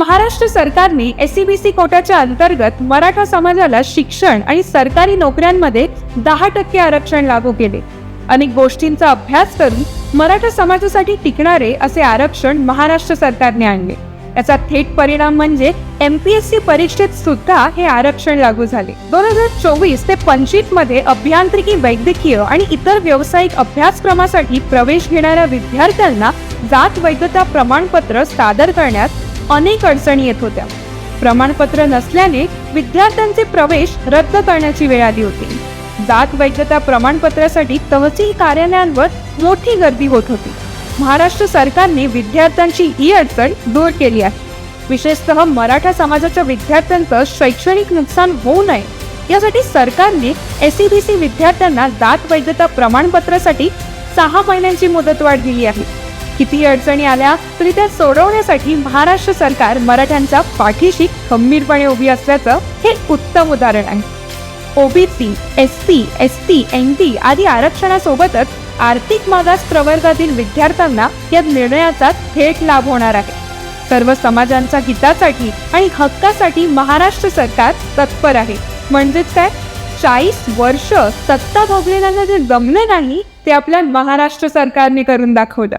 महाराष्ट्र सरकारने एससीबीसी कोटाच्या अंतर्गत मराठा समाजाला शिक्षण आणि सरकारी नोकऱ्यांमध्ये दहा टक्के आरक्षण लागू केले. अनेक गोष्टींचा अभ्यास करून मराठा समाजासाठी टिकणारे असे आरक्षण महाराष्ट्र सरकारने आणले. याचा थेट परिणाम म्हणजे एमपीएससी परीक्षेत सुद्धा हे आरक्षण लागू झाले. दोन हजार चोवीस ते पंचवीसमध्ये अभियांत्रिकी वैद्यकीय आणि इतर व्यावसायिक अभ्यासक्रमासाठी प्रवेश घेणाऱ्या विद्यार्थ्यांना जात वैधता प्रमाणपत्र सादर करण्यात अनेक अडचणी येत होत्या. प्रमाणपत्र नसल्याने विद्यार्थ्यांचे प्रवेश रद्द करण्याची वेळ आली होती. जात वैधता प्रमाणपत्रासाठी तहसील कार्यालयांवर मोठी गर्दी होत होती. महाराष्ट्र सरकारने विद्यार्थ्यांची ही अडचण दूर केली आहे. विशेषतः मराठा समाजाच्या विद्यार्थ्यांचं शैक्षणिक नुकसान होऊ नये. यासाठी सरकारने एसईबीसी विद्यार्थ्यांना जात वैधता प्रमाणपत्रासाठी सहा महिन्यांची मुदतवाढ दिली आहे. किती अडचणी आल्या तरी त्या सोडवण्यासाठी महाराष्ट्र सरकार मराठ्यांच्या पाठीशी खंबीरपणे उभी असल्याचं हे उत्तम उदाहरण आहे. OBC S C S T N T आदी आरक्षणासोबतच आर्थिक मागास प्रवर्गातील विद्यार्थ्यांना या निर्णयाचा थेट लाभ होणार आहे. सर्व समाजांच्या हितासाठी आणि हक्कासाठी महाराष्ट्र सरकार तत्पर आहे. म्हणजेच काय? चाळीस वर्ष सत्ता भोगलेल्यांना जे जमले नाही ते आपल्या महाराष्ट्र सरकारने करून दाखवलं.